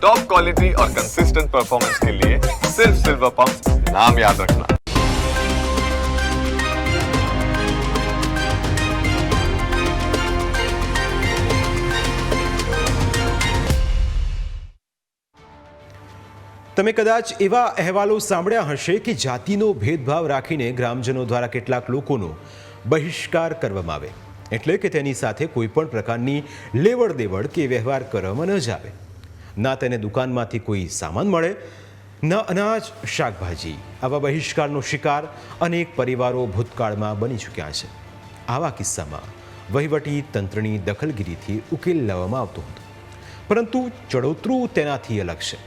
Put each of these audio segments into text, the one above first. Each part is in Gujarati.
टॉप क्वालिटी और कंसिस्टेंट परफॉर्मेंस के लिए सिर्फ सिल्वर पंप नाम याद रखना તમે કદાચ એવા અહેવાલો સાંભળ્યા હશે કે જાતિનો ભેદભાવ રાખીને ગ્રામજનો દ્વારા કેટલાક લોકોનો બહિષ્કાર કરવામાં આવે એટલે કે તેની સાથે કોઈ પણ પ્રકારની લેવડ દેવડ કે વ્યવહાર કરવામાં ન જ આવે ના તેને દુકાનમાંથી કોઈ સામાન મળે, ન અનાજ, શાકભાજી. આવા બહિષ્કારનો શિકાર અનેક પરિવારો ભૂતકાળમાં બની ચૂક્યા છે. આવા કિસ્સામાં વહીવટી તંત્રની દખલગીરીથી ઉકેલ લાવવામાં આવતો હતો. પરંતુ ચડોતરું તેનાથી અલગ છે.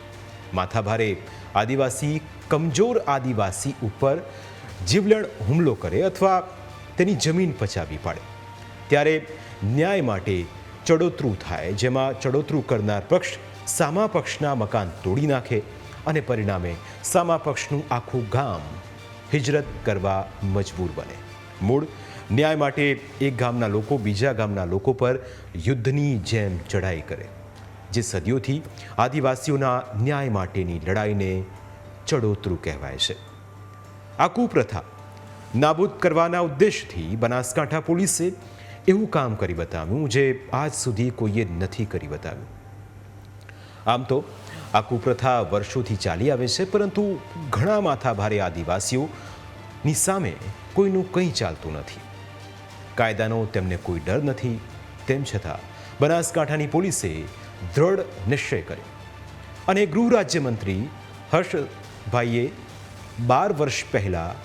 માથાભારે આદિવાસી, કમજોર આદિવાસી ઉપર જીવલેણ હુમલો કરે અથવા તેની જમીન પચાવી પાડે. ત્યારે ન્યાય માટે ચડોતરું થાય, જેમાં ચડોતરું કરનાર પક્ષ સામા પક્ષના મકાન તોડી નાખે અને પરિણામે સામા પક્ષનું આખું ગામ હિજરત કરવા મજબૂર બને. મૂળ, ન્યાય માટે એક ગામના લોકો બીજા ગામના લોકો પર યુદ્ધની જેમ ચઢાઈ કરે, જે સદીઓથી આદિવાસીઓના ન્યાય માટેની લડાઈને ચડોતરું કહેવાય છે. આ કુપ્રથા નાબૂદ કરવાના ઉદ્દેશથી બનાસકાંઠા પોલીસે એવું કામ કરી બતાવ્યું, જે આજ સુધી કોઈએ નથી કરી બતાવ્યું. આમ તો આ કુપ્રથા વર્ષોથી ચાલી આવે છે, પરંતુ ઘણા માથાભારે આદિવાસીઓની સામે કોઈનું કંઈ ચાલતું નથી. કાયદાનો તેમને કોઈ ડર નથી, તેમ છતાં બનાસકાંઠાની પોલીસે દ્રઢ નિશ્ચય કર્યો. અને ગૃહ રાજ્યમંત્રી હર્ષભાઈએ બાર વર્ષ પહેલાં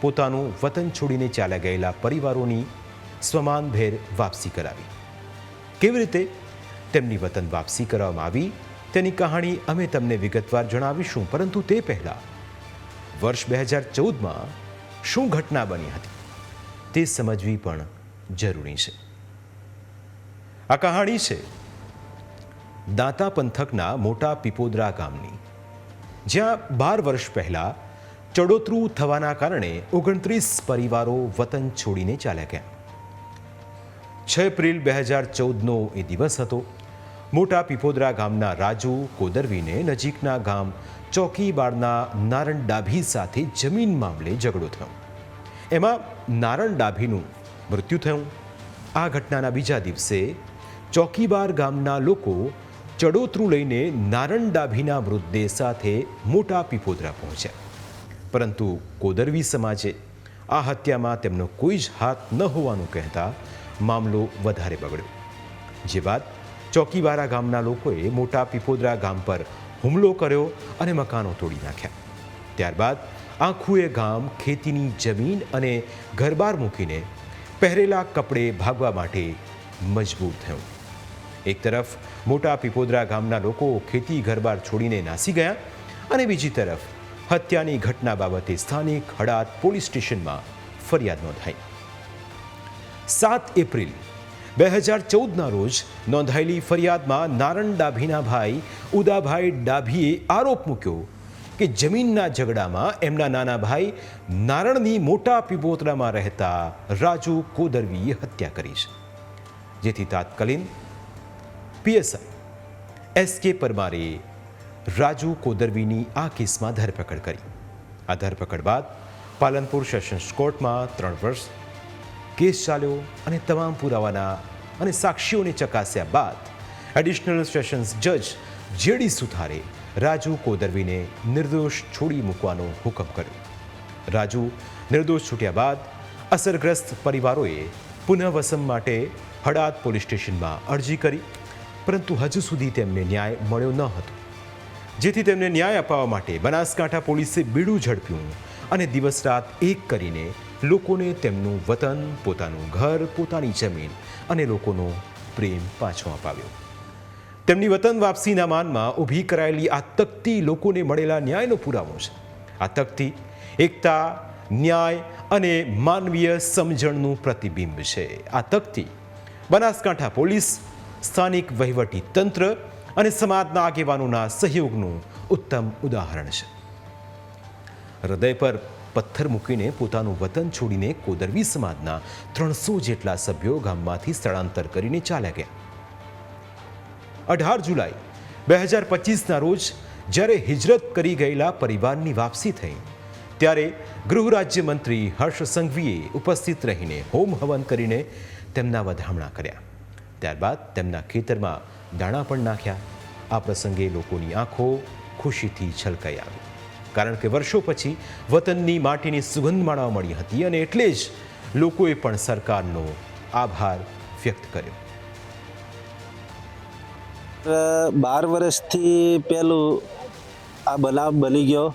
પોતાનું વતન છોડીને ચાલ્યા ગયેલા પરિવારોની સ્વમાનભેર વાપસી કરાવી. કેવી રીતે તેમની વતન વાપસી કરવામાં આવી? તેની કહાણી અમે તમને વિગતવાર જણાવીશું, પરંતુ તે પહેલાં વર્ષ બે હજાર ચૌદમાં શું ઘટના બની હતી તે સમજવી પણ જરૂરી છે. આ કહાણી છે દાંતા પંથકના મોટા પીપોદરા ગામની, જ્યાં બાર વર્ષ પહેલા ચડોતરું થવાના કારણે ઓગણત્રીસ પરિવારો વતન છોડીને ચાલ્યા ગયા. છ એપ્રિલ બે હજાર ચૌદનો એ દિવસ હતો મોટા પીપોદરા ગામના રાજુ કોદરવીને નજીકના ગામ ચોકીબારના નારણ ડાભી સાથે જમીન મામલે ઝઘડો થયો. એમાં નારણ ડાભીનું મૃત્યુ થયું. આ ઘટનાના બીજા દિવસે ચોકીબાર ગામના લોકો ચડોતરું લઈને નારણ ડાભીના મૃતદેહ સાથે મોટા પીપોદરા પહોંચ્યા. પરંતુ કોદરવી સમાજે આ હત્યામાં તેમનો કોઈ જ હાથ ન હોવાનું કહેતા મામલો વધારે બગડ્યો. જે બાદ ચોકીવારા ગામના લોકોએ મોટા પીપોદરા ગામ પર હુમલો કર્યો અને મકાનો તોડી નાખ્યા. ત્યારબાદ આખું એ ગામ ખેતીની જમીન અને ઘરબાર મૂકીને પહેરેલા કપડે ભાગવા માટે મજબૂર થયું. એક તરફ મોટા પીપોદરા ગામના લોકો ખેતી ઘરબાર છોડીને નાસી ગયા અને બીજી તરફ હત્યાની ઘટના બાબતે સ્થાનિક હડાત પોલીસ સ્ટેશનમાં ફરિયાદ નોંધાઈ. સાત એપ્રિલ બે હજાર ચૌદના રોજ નોંધાયેલી ફરિયાદમાં નારણ ડાભીના ભાઈ ઉદાભાઈ ડાભીએ આરોપ મૂક્યો કે જમીનના ઝઘડામાં એમના નાના ભાઈ નારણની મોટા પીપોતરામાં રહેતા રાજુ કોદરવીએ હત્યા કરી છે. જેથી તાત્કાલિન પીએસઆઈ એસ કે પરમારે રાજુ કોદરવીની આ કેસમાં ધરપકડ કરી. આ ધરપકડ બાદ પાલનપુર સેશન્સ કોર્ટમાં ત્રણ વર્ષ કેસ ચાલ્યો અને તમામ પુરાવાના અને સાક્ષીઓને ચકાસ્યા બાદ એડિશનલ સેશન્સ જજ જેડી સુથારે રાજુ કોદરવીને નિર્દોષ છોડી મૂકવાનો હુકમ કર્યો. રાજુ નિર્દોષ છૂટ્યા બાદ અસરગ્રસ્ત પરિવારોએ પુનઃવસમ માટે હડાદ પોલીસ સ્ટેશનમાં અરજી કરી, પરંતુ હજુ સુધી તેમને ન્યાય મળ્યો ન હતો. જેથી તેમને ન્યાય અપાવવા માટે બનાસકાંઠા પોલીસે બીડું ઝડપ્યું અને દિવસ રાત એક કરીને લોકોને તેમનું વતન, પોતાનું ઘર, પોતાની જમીન અને લોકોનો પ્રેમ પાછો અપાવ્યો. તેમની વતન વાપસીના માનમાં ઊભી કરાયેલી આ તકતી લોકોને મળેલા ન્યાયનો પુરાવો છે. આ તકતી એકતા, ન્યાય અને માનવીય સમજણનું પ્રતિબિંબ છે. આ તકતી બનાસકાંઠા પોલીસ, સ્થાનિક વહીવટી તંત્ર અને સમાજના આગેવાનોના સહયોગનું ઉત્તમ ઉદાહરણ છે. હૃદય પર પથ્થર મૂકીને પોતાનું વતન છોડીને કોદરવી સમાજના ત્રણસો જેટલા સભ્યો ગામમાંથી સ્થળાંતર કરીને ચાલ્યા ગયા. અઢાર જુલાઈ, બે હજાર પચીસના રોજ જ્યારે હિજરત કરી ગયેલા પરિવારની વાપસી થઈ, ત્યારે ગૃહ રાજ્યમંત્રી હર્ષ સંઘવીએ ઉપસ્થિત રહીને હોમ હવન કરીને તેમના વધામણા કર્યા. ત્યારબાદ તેમના ખેતરમાં દાણા પણ નાખ્યા. આ પ્રસંગે લોકોની આંખો ખુશીથી છલકાઈ આવી. કારણ કે વર્ષો પછી વતનની માટીની સુગંધ માણવા મળી હતી અને એટલે જ લોકોએ પણ સરકારનો આભાર વ્યક્ત કર્યો. બાર વર્ષથી પહેલું આ બનાવ બની ગયો.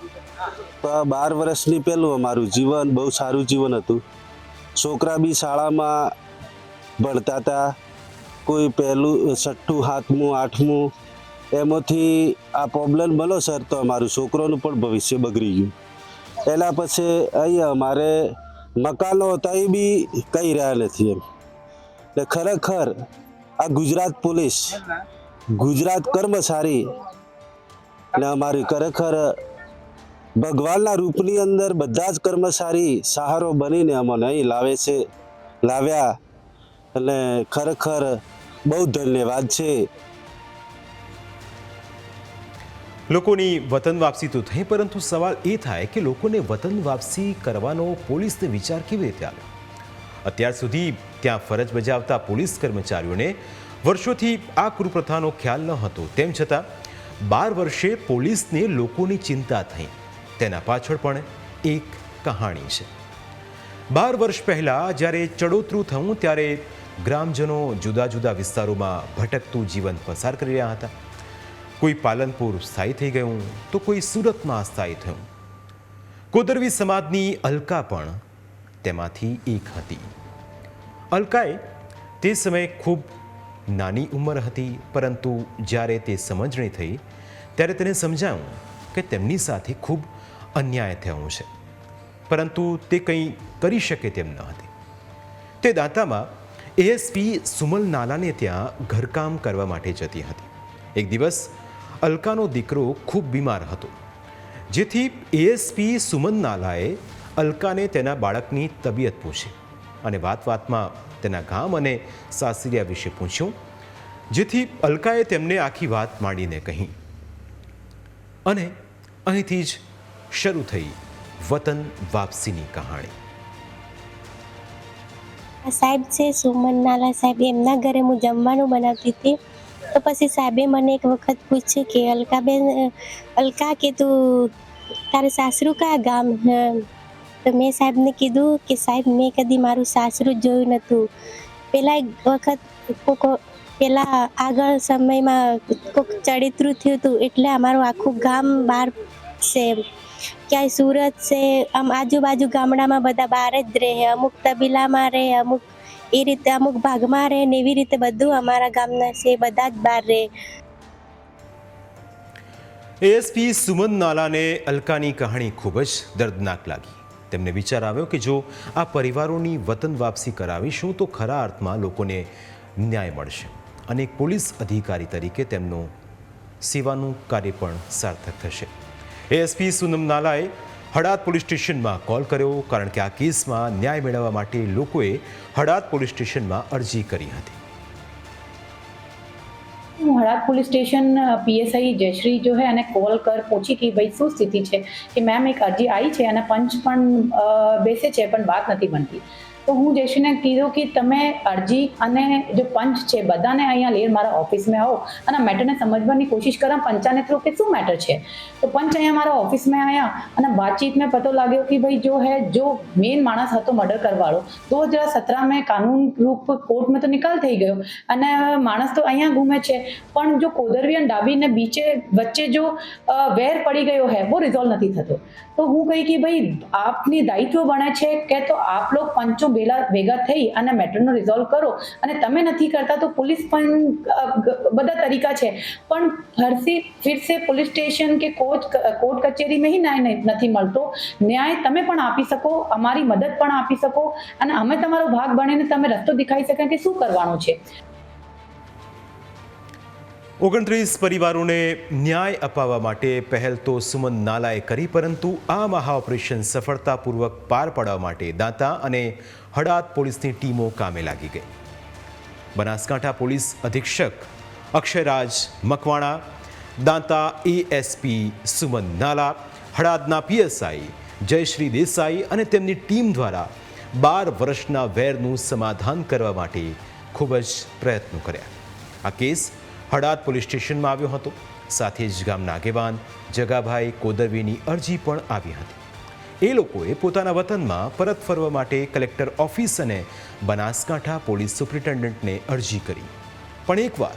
તો આ બાર વર્ષની પહેલું અમારું જીવન, બહુ સારું જીવન હતું. છોકરા બી શાળામાં ભણતા હતા. કોઈ પહેલું છઠ્ઠું, સાતમું, આઠમું એમાંથી આ પ્રોબ્લેમ બનો સર તો અમારું છોકરોનું પણ ભવિષ્ય બગડી ગયું. એના પછી અહીંયા અમારે મકાનો હતા એ બી કહી રહ્યા નથી એમ. ને ખરેખર આ ગુજરાત પોલીસ, ગુજરાત કર્મચારી ને અમારી ખરેખર ભગવાનના રૂપની અંદર બધા જ કર્મચારી સહારો બનીને અમને અહીં લાવે છે, લાવ્યા. અને ખરેખર બહુ ધન્યવાદ છે. લોકોની વતન વાપસી તો થઈ, પરંતુ સવાલ એ થાય કે લોકોને વતન વાપસી કરવાનો પોલીસને વિચાર કેવી રીતે આવ્યો? અત્યાર સુધી ત્યાં ફરજ બજાવતા પોલીસ કર્મચારીઓને વર્ષોથી આ કુપ્રથાનો ખ્યાલ ન હતો. તેમ છતાં, બાર વર્ષે પોલીસને લોકોની ચિંતા થઈ. તેના પાછળ પણ એક કહાણી છે. બાર વર્ષ પહેલાં જ્યારે ચડોતરું થયું ત્યારે ગ્રામજનો જુદા જુદા વિસ્તારોમાં ભટકતું જીવન પસાર કરી રહ્યા હતા. કોઈ પાલનપુર સ્થાયી થઈ ગયું, તો કોઈ સુરતમાં સ્થાયી થયું. કોદરવી સમાજની અલકા પણ તેમાંથી એક હતી. અલકાએ તે સમયે ખૂબ નાની ઉંમર હતી, પરંતુ જ્યારે તે સમજણી થઈ, ત્યારે તેને સમજાયું કે તેમની સાથે ખૂબ અન્યાય થયો છે. પરંતુ તે કંઈ કરી શકે તેમ ન હતી. તે દાંતામાં એએસપી સુમલ નાલાને ત્યાં ઘરકામ કરવા માટે જતી હતી. એક દિવસ અલકાનો દીકરો ખૂબ બીમાર હતો. જેથી એએસપી સુમન નાલાએ અલકાને તેના બાળકની તબિયત પૂછી અને વાત વાતમાં તેના ગામ અને સાસરિયા વિશે પૂછ્યું, જેથી અલકાએ તેમને આખી વાત માંડીને કહી. અને અહીંથી જ શરૂ થઈ વતન વાપસીની કહાણી. સાહેબ છે, સુમન નાલા સાહેબ એમના ઘરે હું જમવાનું બનાવતી હતી. તો પછી સાહેબે મને એક વખત પૂછ્યું કે, અલકાબેન અલકા કે તું તારે સાસરું કયા ગામ? તો મેં સાહેબને કીધું કે, સાહેબ, મેં કદી મારું સાસરું જોયું નહોતું પહેલાં એક વખત કોક પહેલાં આગળ સમયમાં કોક ચડિત્રું થયું હતું, એટલે અમારું આખું ગામ બહાર છે ક્યાંય સુરત છે, આમ આજુબાજુ ગામડામાં બધા બહાર જ રહે, અમુક તબીલામાં રહે, અમુક એ રીતે અમુક ભાગમાં રહે ને એવી રીતે બધું અમારા ગામના છે, બધા જ બહાર રહે. એએસપી સુમન નાલાને અલકાની કહાણી ખૂબ જ દર્દનાક લાગી. તેમને વિચાર આવ્યો કે જો આ પરિવારોની વતન વાપસી કરાવીશું તો ખરા અર્થમાં લોકોને ન્યાય મળશે અને એક પોલીસ અધિકારી તરીકે તેમનું સેવાનું કાર્ય પણ સાર્થક થશે. એએસપી સુનમ નાલાએ હડાદ પોલીસ સ્ટેશનમાં કોલ કર્યો કારણ કે આ કેસમાં ન્યાય મેળવવા માટે લોકોએ હડાદ પોલીસ સ્ટેશનમાં અરજી કરી હતી. હું Halad police station PSI Jayshree જો હે અને કોલ કર પૂછી કે ભાઈ શું સ્થિતિ છે કે મેમ એક અરજી આવી છે અને પંચ પણ બેસે છે પણ વાત નથી બનતી. તો હું જેશીને કીધું કે તમે અરજી અને જો પંચ છે, બધાને અહીંયા લેર મારા ઓફિસમાં આવો અને મેટરને સમજવાની કોશિશ કરા પંચાને થ્રુ કે શું મેટર છે? તો પંચ અહીંયા મારા ઓફિસમાં આવ્યા અને બાતચીતમાં પતો લાગ્યો કે ભાઈ જો હે, જો મેન માણસ હતો મર્ડર કરવાળો દો હજાર સતરામાં કાનૂન રૂપ કોર્ટમાં તો નિકાલ થઈ ગયો અને માણસ તો અહીંયા ગુમે છે. પણ જો કોદરવી અને ડાબીને બીચે વચ્ચે જો વેર પડી ગયો હે, બહુ રિઝોલ્વ નથી થતો. તો હું કહી કે ભાઈ, આપની દાયિત્વ બને છે કે તો આપ લોકો પંચો ભેલા ભેગા થઈ અને મેટરનો રિઝોલ્વ કરો. અને તમે નથી કરતા તો પોલીસ પણ બધા તરીકા છે. પણ ફરસી ફિરસે પોલીસ સ્ટેશન કે કોર્ટ કોર્ટ કચેરીમાં હી ન્યાય નથી મળતો. ન્યાય તમે પણ આપી શકો, અમારી મદદ પણ આપી શકો. અને અમે તમારો ભાગ બનીને તમે રસ્તો દેખાઈ શકે કે શું કરવાનું છે. ઓગણત્રીસ પરિવારોને ન્યાય અપાવવા માટે પહેલ તો સુમન નાલાએ કરી, પરંતુ આ મહા ઓપરેશન સફળતાપૂર્વક પાર પાડવા માટે દાંતા અને હડાત પોલીસની ટીમો કામે લાગી ગઈ. બનાસકાંઠા પોલીસ અધિક્ષક અક્ષયરાજ મકવાણા, દાંતા એએસપી સુમન નાલા હળાદના પીએસઆઈ જયશ્રી દેસાઈ અને તેમની ટીમ દ્વારા બાર વર્ષના વેરનું સમાધાન કરવા માટે ખૂબ જ પ્રયત્નો કર્યા. આ કેસ હળાદ પોલીસ સ્ટેશનમાં આવ્યો હતો. સાથે જ ગામના આગેવાન જગાભાઈ કોદરવીની અરજી પણ આવી હતી. એ લોકોએ પોતાના વતનમાં પરત ફરવા માટે કલેક્ટર ઓફિસ અને બનાસકાંઠા પોલીસ સુપ્રિન્ટેન્ડન્ટને અરજી કરી. પણ એકવાર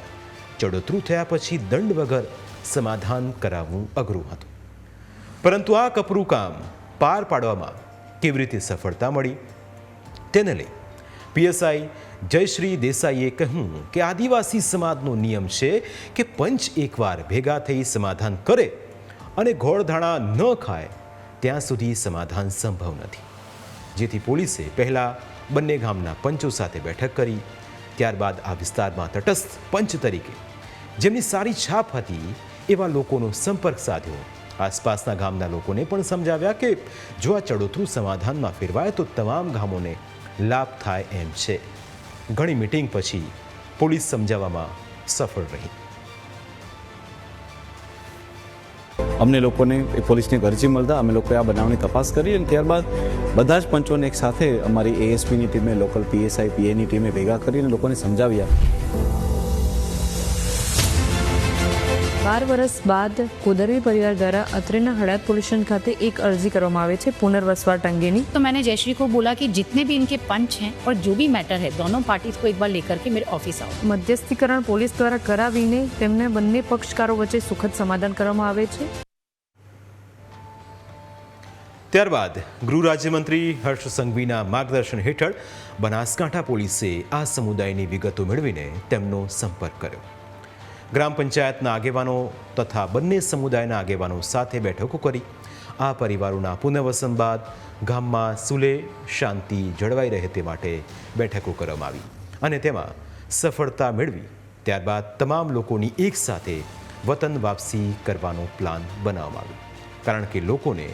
ચડોતરું થયા પછી દંડ વગર સમાધાન કરાવવું અઘરું હતું. પરંતુ આ કપરું કામ પાર પાડવામાં કેવી રીતે સફળતા મળી? તેને લઈ પીએસઆઈ જયશ્રી દેસાઈએ કહ્યું કે આદિવાસી સમાજનો નિયમ છે કે પંચ એકવાર ભેગા થઈ સમાધાન કરે અને ઘોળધાણા ન ખાય, ત્યાં સુધી સમાધાન સંભવ નથી. જેથી પોલીસે પહેલાં બંને ગામના પંચો સાથે બેઠક કરી, ત્યારબાદ આ વિસ્તારમાં તટસ્થ પંચ તરીકે, જેમની સારી છાપ હતી, એવા લોકોનો સંપર્ક સાધ્યો. આસપાસના ગામના લોકોને પણ સમજાવ્યા કે જો આ ચડોતરું સમાધાનમાં ફેરવાય, તો તમામ ગામોને લાભ થાય એમ છે. ઘણી મિટિંગ પછી પોલીસ સમજાવવામાં સફળ રહી. અમને લોકોને એ પોલીસની અરજી મળતા અમે લોકોએ આ બનાવની તપાસ કરી અને ત્યારબાદ બધા જ પંચોને એક સાથે અમારી એએસપીની ટીમે, લોકલ પીએસઆઈ પીએની ટીમે ભેગા કરીને લોકોને સમજાવ્યા. બાર વર્ષ બાદ કુદરવી પરિવાર દ્વારા અત્રેના હળાદ પોલીસ સ્ટેશન ખાતે એક અરજી કરવામાં આવે છે પુનર્વસવાટ અંગેની तो मैंने जयश्री को बोला कि जितने भी इनके पंच हैं और जो भी मैटर है दोनों पार्टीज को एक बार लेकर के मेरे ऑफिस आओ મધ્યસ્થીકરણ પોલીસ દ્વારા કરાવીને તેમને બંને પક્ષકારો વચ્ચે સુખદ સમાધાન કરવામાં આવે છે ત્યારબાદ ગૃહ રાજ્યમંત્રી હર્ષ સંઘવીના માર્ગદર્શન હેઠળ બનાસકાંઠા પોલીસે આ સમુદાયની વિગતો મેળવીને તેમનો સંપર્ક કર્યો ગ્રામ પંચાયતના આગેવાનો તથા બંને સમુદાયના આગેવાનો સાથે બેઠકો કરી. આ પરિવારોના પુનર્વસન બાદ ગામમાં સુલે શાંતિ જળવાઈ રહે તે માટે બેઠકો કરવામાં આવી. અને તેમાં સફળતા મેળવી, ત્યારબાદ તમામ લોકોની એકસાથે વતન વાપસી કરવાનો પ્લાન બનાવવામાં આવ્યો. કારણ કે લોકોને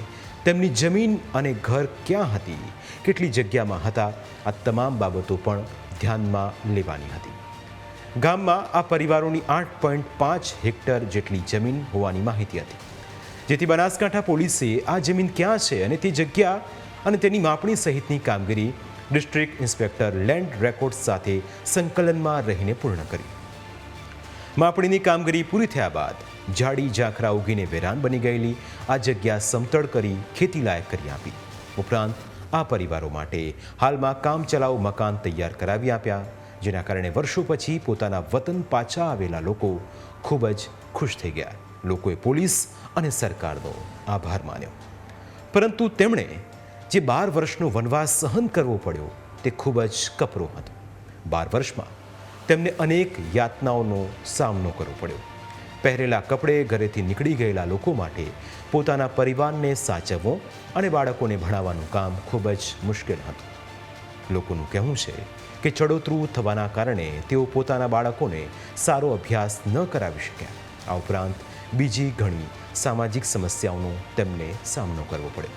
તેમની જમીન અને ઘર ક્યાં હતી, કેટલી જગ્યામાં હતા, આ તમામ બાબતો પણ ધ્યાનમાં લેવાની હતી. ગામમાં આ પરિવારોની આઠ પોઈન્ટ પાંચ હેક્ટર જેટલી જમીન હોવાની માહિતી હતી. જેથી બનાસકાંઠા પોલીસે આ જમીન ક્યાં છે અને તે જગ્યા અને તેની માપણી સહિતની કામગીરી ડિસ્ટ્રિક્ટ ઇન્સ્પેક્ટર લેન્ડ રેકોર્ડ્સ સાથે સંકલનમાં રહીને પૂર્ણ કરી. માપણીની કામગીરી પૂરી થયા બાદ જાડી ઝાંખરા ઉગીને વેરાન બની ગયેલી, આ જગ્યા સમતળ કરી ખેતીલાયક કરી આપી. ઉપરાંત આ પરિવારો માટે હાલમાં કામચલાઉ મકાન તૈયાર કરાવી આપ્યા જેના કારણે વર્ષો પછી પોતાના વતન પાછા આવેલા લોકો ખૂબ જ ખુશ થઈ ગયા. લોકોએ પોલીસ અને સરકારનો આભાર માન્યો. પરંતુ તેમણે જે બાર વર્ષનો વનવાસ સહન કરવો પડ્યો, તે ખૂબ જ કપરો હતો. બાર વર્ષમાં તેમને અનેક યાતનાઓનો સામનો કરવો પડ્યો. પહેરેલા કપડે ઘરેથી નીકળી ગયેલા લોકો માટે પોતાના પરિવારને સાચવવો અને બાળકોને ભણાવવાનું કામ ખૂબ જ મુશ્કેલ હતું. લોકોનું કહેવું છે કે ચડોતરું થવાના કારણે તેઓ પોતાના બાળકોને સારો અભ્યાસ ન કરાવી શક્યા. આ ઉપરાંત બીજી ઘણી સામાજિક સમસ્યાઓનો તેમને સામનો કરવો પડ્યો.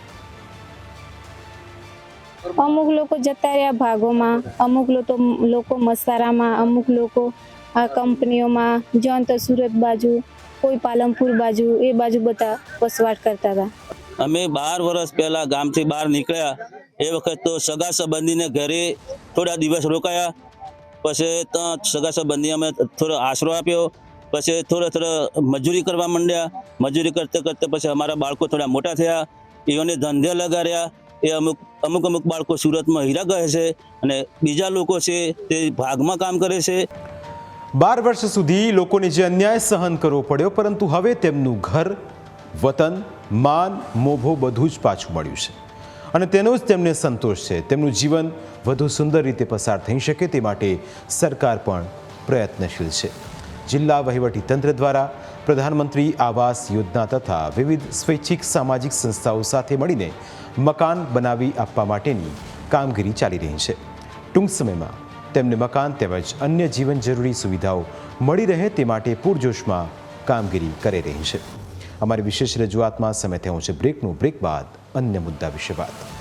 અમુક લોકો જતા રહ્યા ભાગોમાં, અમુક લોકો લોકો મસારામાં, અમુક લોકો આ કંપનીઓમાં, જ્યાં તો સુરત બાજુ, કોઈ પાલનપુર બાજુ, એ બાજુ બધા વસવાટ કરતા હતા. અમે બાર વર્ષ પહેલા ગામથી બહાર નીકળ્યા. એ વખત તો સગા સંબંધીને ઘરે થોડા દિવસ રોકાયા. પછી ત્યાં સગા સંબંધી અમે થોડો આશરો આપ્યો. પછી થોડા થોડા મજૂરી કરવા માંડ્યા. મજૂરી કરતે કરતાં પછી અમારા બાળકો થોડા મોટા થયા. એઓને ધંધે લગાડ્યા. એ અમુક અમુક અમુક બાળકો સુરતમાં હીરા કહે છે અને બીજા લોકો છે તે ભાગમાં કામ કરે છે. બાર વર્ષ સુધી લોકોને જે અન્યાય સહન કરવો પડ્યો, પરંતુ હવે તેમનું ઘર વતન, માન, મોભો બધું જ પાછું મળ્યું છે. અને તેનો જ તેમને સંતોષ છે. તેમનું જીવન વધુ સુંદર રીતે પસાર થઈ શકે તે માટે સરકાર પણ પ્રયત્નશીલ છે. જિલ્લા વહીવટી તંત્ર દ્વારા પ્રધાનમંત્રી આવાસ યોજના તથા વિવિધ સ્વૈચ્છિક સામાજિક સંસ્થાઓ સાથે મળીને મકાન બનાવી આપવા માટેની કામગીરી ચાલી રહી છે. ટૂંક સમયમાં તેમને મકાન તેમજ અન્ય જીવન જરૂરી સુવિધાઓ મળી રહે તે માટે પૂરજોશમાં કામગીરી કરી રહી છે. અમારી વિશેષ રજૂઆતમાં સમય થયું છે. બ્રેકનું બ્રેક બાદ અન્ય મુદ્દા વિશે વાત.